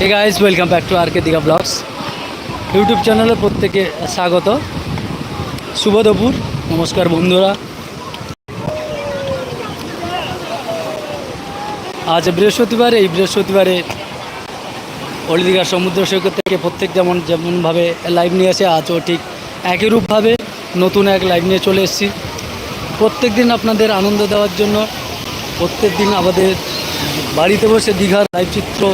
Hey guys welcome back to R K Digha blogs YouTube চ্যানেলে প্রত্যেকে স্বাগত। শুভ দুপুর, নমস্কার বন্ধুরা। আজ বৃহস্পতিবার, এই বৃহস্পতিবারে ওল্ড দীঘার সমুদ্র সৈকত থেকে প্রত্যেক যেমন যেমনভাবে লাইভ নিয়ে আসে, আজও ঠিক একই রূপভাবে নতুন এক লাইভ নিয়ে চলে এসেছি। প্রত্যেক দিন আপনাদের আনন্দ দেওয়ার জন্য প্রত্যেক দিন আমাদের বাড়িতে বসে দীঘার লাইভ চিত্র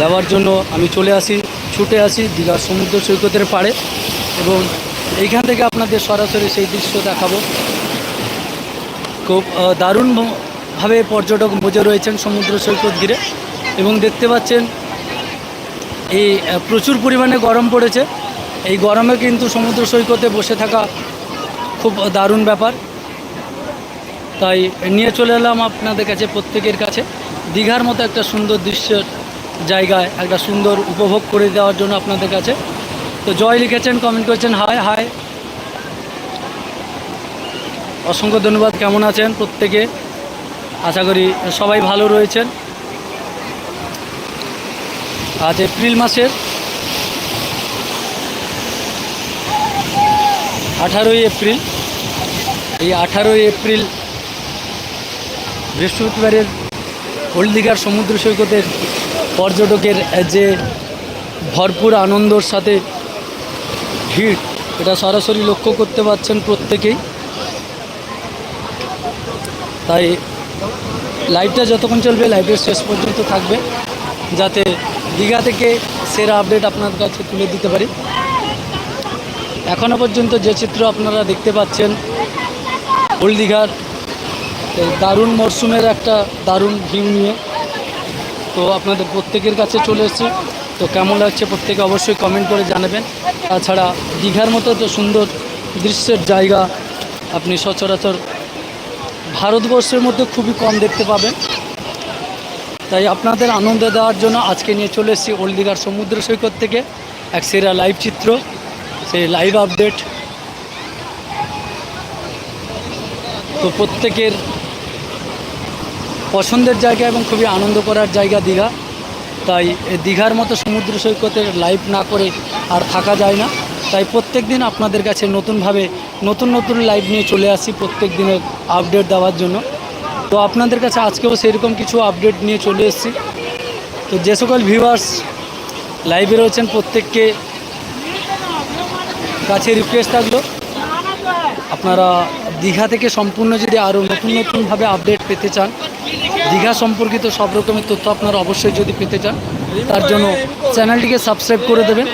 দেওয়ার জন্য আমি চলে আসি, ছুটে আসি দীঘার সমুদ্র সৈকতের পাড়ে এবং এইখান থেকে আপনাদের সরাসরি সেই দৃশ্য দেখাবো। খুব দারুণভাবে পর্যটক মজে রয়েছেন সমুদ্র সৈকত ঘিরে এবং দেখতে পাচ্ছেন এই প্রচুর পরিমাণে গরম পড়েছে। এই গরমে কিন্তু সমুদ্র সৈকতে বসে থাকা খুব দারুণ ব্যাপার। তাই নিয়ে চলে এলাম আপনাদের কাছে প্রত্যেকের কাছে। দীঘার মতো একটা সুন্দর দৃশ্যের জায়গায় একটা সুন্দর উপভোগ করে দেওয়ার জন্য আপনাদের কাছে। তো জয় লিখেছেন কমেন্ট করেছেন হায় হায় অসংখ্য ধন্যবাদ, কেমন আছেন প্রত্যেকে? আশা করি সবাই ভালো রয়েছেন। আজ এপ্রিল মাসের আঠারোই এপ্রিল। এই আঠারোই এপ্রিল বৃহস্পতিবারের ওল্ড দীঘার সমুদ্র সৈকতের পর্যটকের যে ভরপুর আনন্দর সাথে ভিড়, এটা সরাসরি লক্ষ্য করতে পারছেন প্রত্যেকেই। তাই লাইভটা যতক্ষণ চলবে, লাইভের শেষ পর্যন্ত থাকবে, যাতে দীঘা থেকে সেরা আপডেট আপনার কাছে তুলে দিতে পারি। এখনও পর্যন্ত যে চিত্র আপনারা দেখতে পাচ্ছেন ওল্ড দীঘার দারুণ মরশুমের একটা দারুণ ভিউ নিয়ে। তো আপনাদের প্রত্যেকের কাছে চলে এসেছি। তো কেমন লাগছে প্রত্যেকে অবশ্যই কমেন্ট করে জানাবেন। তাছাড়া দীঘার মতো তো সুন্দর দৃশ্যের জায়গা আপনি সচরাচর ভারতবর্ষের মধ্যে খুবই কম দেখতে পাবেন। তাই আপনাদের আনন্দ দেওয়ার জন্য আজকে নিয়ে চলে এসেছি ওল্ড দীঘার সমুদ্র সৈকত থেকে এক সেরা লাইভ চিত্র, সেই লাইভ আপডেট তো প্রত্যেকের পছন্দের জায়গা এবং খুবই আনন্দ করার জায়গা দীঘা। তাই দীঘার মতো সমুদ্র সৈকতের লাইভ না করে আর থাকা যায় না। তাই প্রত্যেক দিন আপনাদের কাছে নতুনভাবে নতুন নতুন লাইভ নিয়ে চলে আসি প্রত্যেক দিনের আপডেট দেওয়ার জন্য। তো আপনাদের কাছে আজকেও সেরকম কিছু আপডেট নিয়ে চলে এসেছি। তো যে সকল ভিউয়ার্স লাইভে রয়েছেন প্রত্যেককে কাছে রিকোয়েস্ট থাকল, আপনারা দীঘা থেকে সম্পূর্ণ যদি আরও নতুন নতুনভাবে আপডেট পেতে চান দীঘা সম্পর্কিত সব রকমের তথ্য আপনারা অবশ্যই যদি পেতে চান, তার জন্য চ্যানেলটিকে সাবস্ক্রাইব করে দেবেন,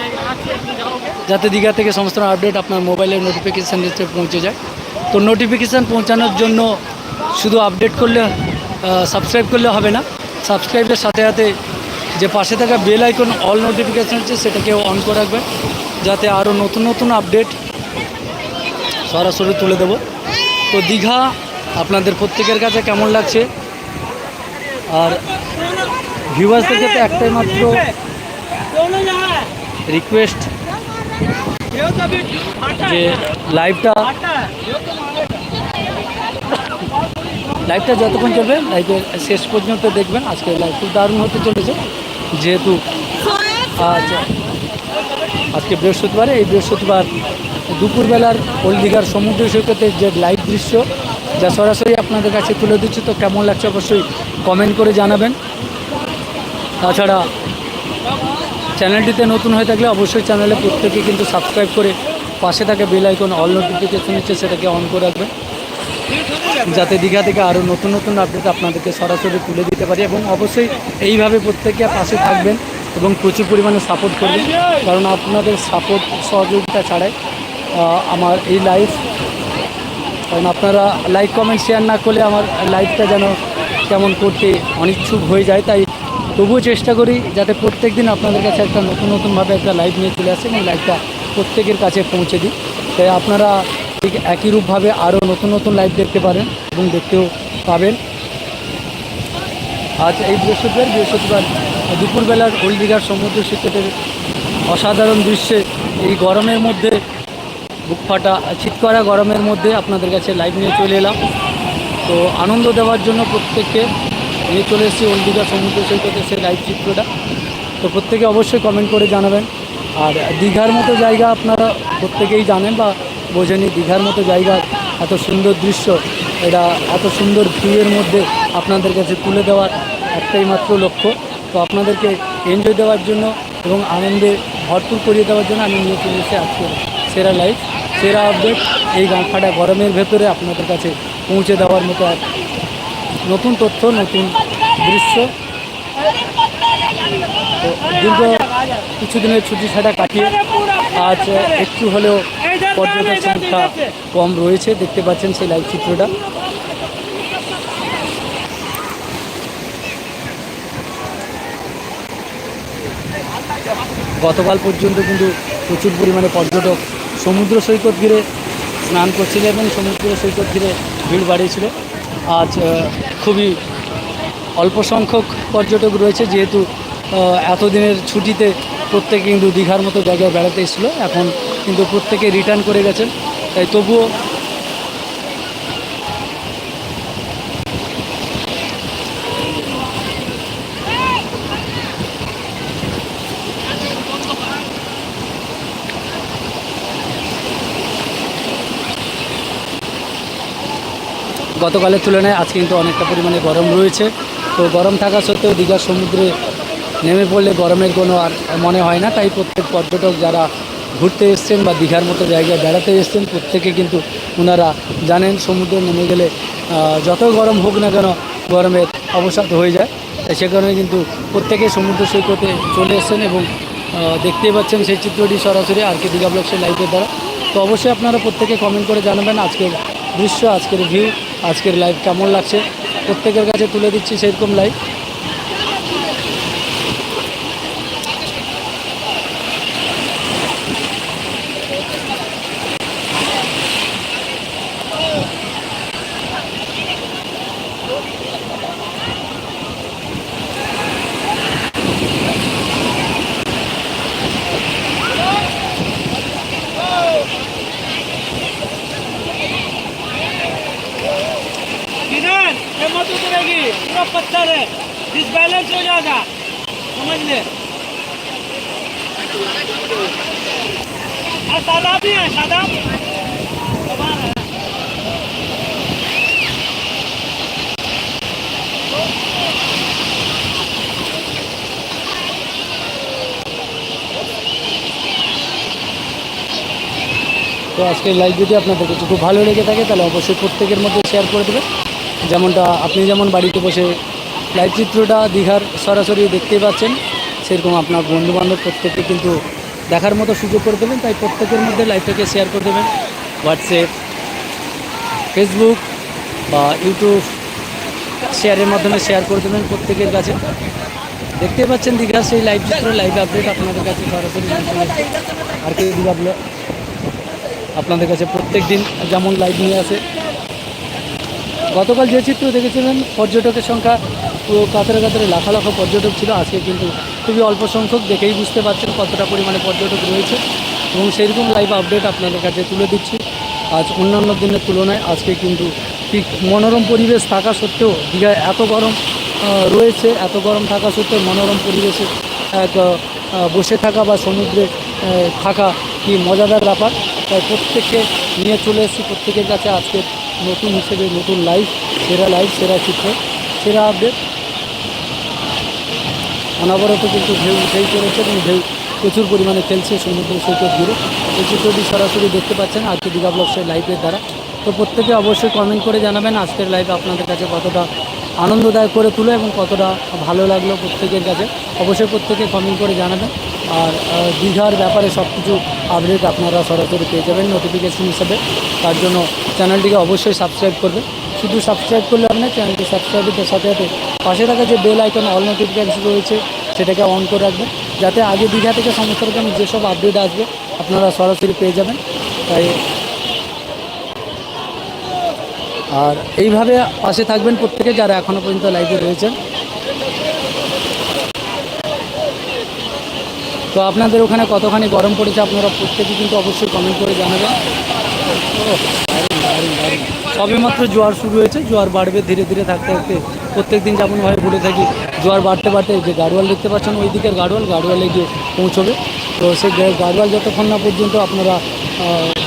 যাতে দীঘা থেকে সমস্ত আপডেট আপনার মোবাইলের নোটিফিকেশান লিস্টে পৌঁছে যায়। তো নোটিফিকেশান পৌঁছানোর জন্য শুধু আপডেট করলে সাবস্ক্রাইব করলে হবে না সাবস্ক্রাইবের সাথে সাথে যে পাশে থাকা বেল আইকন অল নোটিফিকেশান আছে, সেটাকেও অন করে রাখবেন, যাতে আরও নতুন নতুন আপডেট সরাসরি তুলে দেবো। তো দীঘা, আপনাদের প্রত্যেকের কাছে কেমন লাগছে? আর ভিউয়ার্সদের কাছে একটাই মাত্র রিকোয়েস্ট যে লাইভটা লাইভটা যতক্ষণ চলবে লাইভের শেষ পর্যন্ত দেখবেন। আজকে লাইভ খুব দারুণ হতে চলেছে, যেহেতু আজ আজকে বৃহস্পতিবারে, এই বৃহস্পতিবার দুপুরবেলার ওল্ড দীঘার সমুদ্র সৈকতের যে লাইভ দৃশ্য যা সরাসরি আপনাদের কাছে তুলে দিচ্ছি, তো কেমন লাগছে অবশ্যই কমেন্ট করে জানাবেন। তাছাড়া চ্যানেলটিতে নতুন হয়ে থাকলে অবশ্যই চ্যানেলে প্রত্যেকে কিন্তু সাবস্ক্রাইব করে পাশে থাকা বেল আইকন অল নোটিফিকেশন হচ্ছে সেটাকে অন করে রাখবেন। যাতে দীঘা থেকে আরও নতুন নতুন আপডেট আপনাদেরকে সরাসরি তুলে দিতে পারি এবং অবশ্যই এইভাবে প্রত্যেকে পাশে থাকবেন এবং প্রচুর পরিমাণে সাপোর্ট করবেন। কারণ আপনাদের সাপোর্ট সহযোগিতা ছাড়াই আমার এই লাইফ কারণ আপনারা লাইক কমেন্ট শেয়ার না করলে আমার লাইফটা যেন কেমন করতে অনিচ্ছুক হয়ে যায়। তাই তবুও চেষ্টা করি যাতে প্রত্যেক দিন আপনাদের কাছে একটা নতুন, নতুনভাবে একটা লাইভ নিয়ে চলে আসে এবং লাইভটা প্রত্যেকের কাছে পৌঁছে দিই। তাই আপনারা ঠিক একই রূপভাবে আরও নতুন নতুন লাইভ দেখতে পারেন এবং দেখতেও পাবেন। আজ এই বৃহস্পতিবার বৃহস্পতিবার দুপুরবেলার ওল্ড দীঘার সমুদ্র সৈকতের অসাধারণ দৃশ্যে এই গরমের মধ্যে বুক ফাটা শীত করা গরমের মধ্যে আপনাদের কাছে লাইভ নিয়ে চলে এলাম। তো আনন্দ দেওয়ার জন্য প্রত্যেককে নিয়ে চলে এসেছি দীঘা সমুদ্র সৈকতের সেই লাইভ চিত্রটা। তো প্রত্যেকে অবশ্যই কমেন্ট করে জানাবেন। আর দীঘার মতো জায়গা আপনারা প্রত্যেকেই জানেন বা বোঝেনি দীঘার মতো জায়গা এত সুন্দর দৃশ্য, এটা এত সুন্দর ভিউয়ের মধ্যে আপনাদের কাছে তুলে দেওয়ার একটাই মাত্র লক্ষ্য। তো আপনাদেরকে এনজয় দেওয়ার জন্য এবং আনন্দে ভরপুর করিয়ে দেওয়ার জন্য আমি নিয়ে চলে এসে আজকে সেরা লাইফ, সেরা আপডেট এই গাঁফাটা গরমের ভেতরে আপনাদের কাছে পৌঁছে দেওয়ার মতো নতুন তথ্য, নতুন দৃশ্য। দীর্ঘ কিছুদিনের ছুটি ছাড়া কাটিয়ে আজ একটু হলেও পর্যটক সংখ্যা কম রয়েছে, দেখতে পাচ্ছেন সেই লাইভ চিত্রটা। গতকাল পর্যন্ত কিন্তু প্রচুর পরিমাণে পর্যটক সমুদ্র সৈকত ঘিরে স্নান করছিল এবং সমুদ্র সৈকত ঘিরে ভিড় বাড়িয়েছিল। আজ খুবই অল্প সংখ্যক পর্যটক রয়েছে, যেহেতু এতদিনের ছুটিতে প্রত্যেকে কিন্তু দীঘার মতো জায়গায় বেড়াতে এসেছিল। এখন কিন্তু প্রত্যেকে রিটার্ন করে গেছেন। তাই তবুও গতকালের তুলনায় আজকে কিন্তু অনেকটা পরিমাণে গরম রয়েছে। তো গরম থাকা সত্ত্বেও দীঘার সমুদ্রে নেমে পড়লে গরমের কোনো আর মনে হয় না। তাই প্রত্যেক পর্যটক যারা ঘুরতে এসছেন বা দীঘার মতো জায়গায় বেড়াতে এসছেন, প্রত্যেকে কিন্তু ওনারা জানেন সমুদ্রে নেমে গেলে যতই গরম হোক না কেন গরমের অবসাদ হয়ে যায়। তাই সে কারণে কিন্তু প্রত্যেকে সমুদ্র সৈকতে চলে এসছেন এবং দেখতেই পাচ্ছেন সেই চিত্রটি সরাসরি আর কে দীঘা ব্লগসের লাইভের দ্বারা। তো অবশ্যই আপনারা প্রত্যেকে কমেন্ট করে জানাবেন আজকের দৃশ্য, আজকের ভিউ আজকের লাইভ কেমন লাগছে? প্রত্যেকের কাছে তুলে দিচ্ছি সেরকম লাইভ पूरा पत्थर है डिसबैलेंस हो जाएगा समझ ले और सादा भी है सादा दबा रहा है তো আজকের লাইভ যদি আপনাদের কাছে খুব ভালো লেগে থাকে তাহলে অবশ্যই প্রত্যেকের মধ্যে শেয়ার করে দেবেন যেমনটা আপনি যেমন বাড়িতে বসে লাইভ চিত্রটা দীঘার সরাসরি দেখতেই পাচ্ছেন, সেরকম আপনার বন্ধুবান্ধব প্রত্যেককে কিন্তু দেখার মতো সুযোগ করে দেবেন। তাই প্রত্যেকের মধ্যে লাইভটাকে শেয়ার করে দেবেন। হোয়াটসঅ্যাপ ফেসবুক বা ইউটিউব শেয়ারের মাধ্যমে শেয়ার করে দেবেন প্রত্যেকের কাছে। দেখতে পাচ্ছেন দীঘার সেই লাইভ চিত্র লাইভ আপডেট আপনাদের কাছে সরাসরি আর কি দীঘা আপনাদের কাছে প্রত্যেক দিন যেমন লাইভ নিয়ে আসে গতকাল যে চিত্র দেখেছিলেন, পর্যটকের সংখ্যা কাতারে কাতারে লাখ লাখ পর্যটক ছিল। আজকে কিন্তু খুবই অল্প সংখ্যক দেখেই বুঝতে পারছেন কতটা পরিমাণে পর্যটক রয়েছে এবং সেইরকম লাইভ আপডেট আপনাদের কাছে তুলে দিচ্ছি। আজ অন্যান্য দিনের তুলনায় আজকে কিন্তু ঠিক মনোরম পরিবেশ থাকা সত্ত্বেও দীঘায় এত গরম রয়েছে, এত গরম থাকা সত্ত্বেও মনোরম পরিবেশে এক বসে থাকা বা সমুদ্রে থাকা কি মজাদার ব্যাপার? তাই প্রত্যেককে নিয়ে চলে এসেছি। প্রত্যেকের কাছে আজকে নতুন হিসেবে নতুন লাইভ সেরা লাইভ সেরা চিত্র সেরা আপডেট অনবরত কিন্তু ঢেউ ঢেউ চলেছে এবং ঢেউ প্রচুর পরিমাণে খেলছে সমুদ্র সৈকত জুড়ে। এই চিত্রটি সরাসরি দেখতে পাচ্ছেন আজকে দীঘা ব্লগসের লাইভের দ্বারা। তো প্রত্যেকে অবশ্যই কমেন্ট করে জানাবেন আজকের লাইভ আপনাদের কাছে কতটা আনন্দদায়ক করে তুলে এবং কতটা ভালো লাগল প্রত্যেকের কাছে। অবশ্যই প্রত্যেকে কমেন্ট করে জানাবেন। আর দীঘার ব্যাপারে সব কিছু আপডেট আপনারা সরাসরি পেয়ে যাবেন নোটিফিকেশন হিসেবে। তার জন্য চ্যানেলটিকে অবশ্যই সাবস্ক্রাইব করবেন। শুধু সাবস্ক্রাইব করলে আপনার চ্যানেলটি সাবস্ক্রাইবের সাথে সাথে পাশে থাকা যে বেল আইকন অল নোটিফিকেশন রয়েছে, সেটাকে অন করে রাখবেন। যাতে আগে দীঘা থেকে সমস্ত রকম যেসব আপডেট আসবে, আপনারা সরাসরি পেয়ে যাবেন। তাই আর এইভাবে পাশে থাকবেন প্রত্যেকে যারা এখনও পর্যন্ত লাইভে রয়েছেন তো আপনাদের ওখানে কতখানি গরম পড়েছে আপনারা প্রত্যেকে কিন্তু অবশ্যই কমেন্ট করে জানাবেন দারুণ। সবেমাত্র জোয়ার শুরু হয়েছে, জোয়ার বাড়বে ধীরে ধীরে থাকতে থাকতে প্রত্যেক দিন যেমনভাবে বলে থাকি, জোয়ার বাড়তে বাড়তে যে গাড়োয়াল দেখতে পাচ্ছেন, ওই দিকের গাড়োয়াল, গাড়োয়ালে গিয়ে পৌঁছবে তো সেই গাড়োয়াল যতক্ষণ না পর্যন্ত আপনারা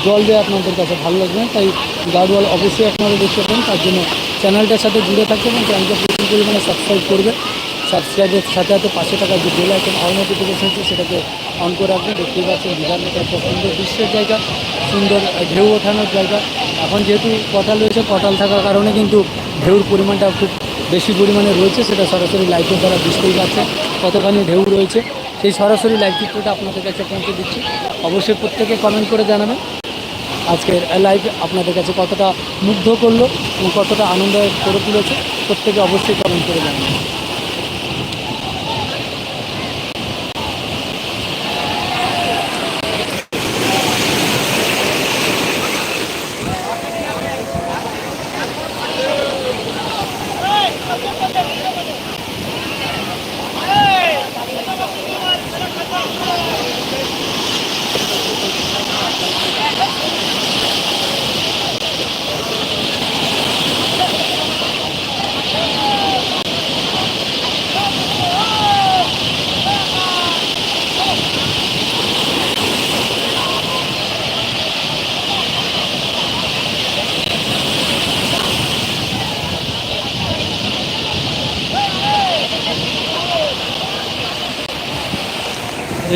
জল দেয় আপনাদের কাছে ভালো লাগবে তাই গাড়োয়াল অবশ্যই আপনারা দেখতে পাবেন তার জন্য চ্যানেলটার সাথে জুড়ে থাকবে এবং চ্যানেলটা প্রচুর পরিমাণে সাবস্ক্রাইব করবে সাবস্ক্রাইবের সাথে সাথে পাশে থাকা যে বেল আইকন অল নোটিফিকেশন সেটাকে অন করে রাখবেন। দেখতেই পাচ্ছেন দীঘার মতো একটা সুন্দর দৃশ্যের জায়গা, সুন্দর ঢেউ ওঠানোর জায়গা। এখন যেহেতু কটাল রয়েছে, কটাল থাকার কারণে কিন্তু ঢেউর পরিমাণটা খুব বেশি পরিমাণে রয়েছে, সেটা সরাসরি লাইটের দ্বারা বুঝতেই পারছে কতখানি ঢেউ রয়েছে। সেই সরাসরি লাইভ চিত্রটা আপনাদের কাছে পৌঁছে দিচ্ছি। অবশ্যই প্রত্যেকে কমেন্ট করে জানাবেন। আজকের লাইভ আপনাদের কাছে কতটা মুগ্ধ করল এবং কতটা আনন্দ করে তুলেছে, প্রত্যেকে অবশ্যই কমেন্ট করে জানাবেন।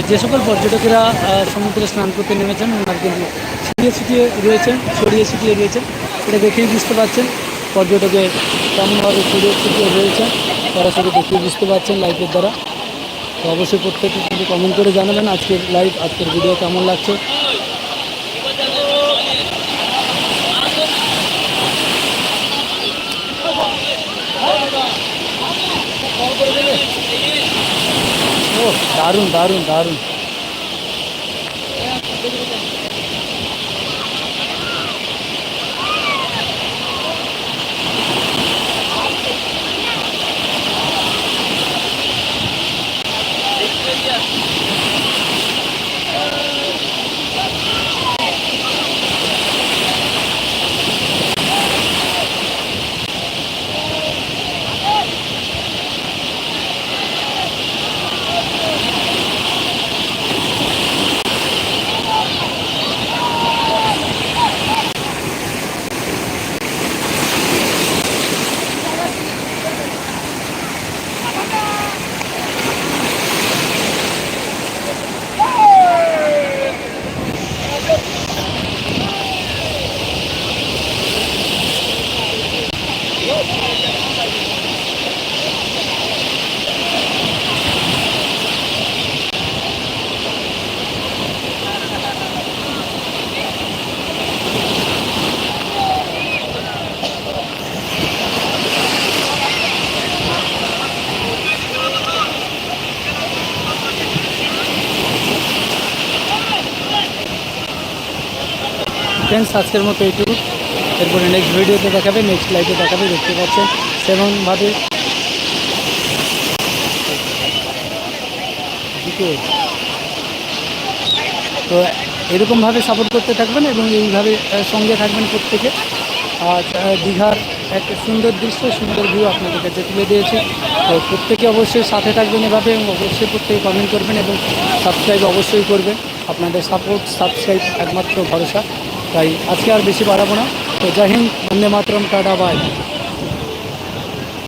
যে সকল পর্যটকেরা সমুদ্রে স্নান করতে নেমেছেন, ওনার কিন্তু ছিটিয়ে ছিটিয়ে রয়েছেন, ছড়িয়ে ছিটিয়ে রয়েছেন। এটা দেখেই বুঝতে পারছেন, পর্যটকের কেমনভাবে ছড়িয়ে ছিটিয়ে রয়েছে সরাসরি দেখেই বুঝতে পারছেন লাইফের দ্বারা। তো অবশ্যই প্রত্যেকে কিন্তু কমেন্ট করে জানাবেন আজকের লাইভ আজকের ভিডিও কেমন লাগছে। ও দারুণ দারুণ দারুণ ফ্রেন্ডস আজকের মতো এইটুকু। এরপরে নেক্সট ভিডিওতে দেখাবে নেক্সট লাইভে দেখাবে, দেখতে পাচ্ছেন। দিকে। তো এরকমভাবে সাপোর্ট করতে থাকবেন এবং এইভাবে সঙ্গে থাকবেন প্রত্যেকে। আর দীঘার একটা সুন্দর দৃশ্য, সুন্দর ভিউ আপনাদের কাছে তুলে দিয়েছি। তো প্রত্যেকে অবশ্যই সাথে থাকবেন এভাবে এবং অবশ্যই প্রত্যেকে কমেন্ট করবেন এবং সাবস্ক্রাইব অবশ্যই করবেন। আপনাদের সাপোর্ট সাবস্ক্রাইব একমাত্র ভরসা। তাই আজকে আর বেশি বাড়াবো না। তো জয় হিন্দ বন্দে মাতরম টাটা বাই।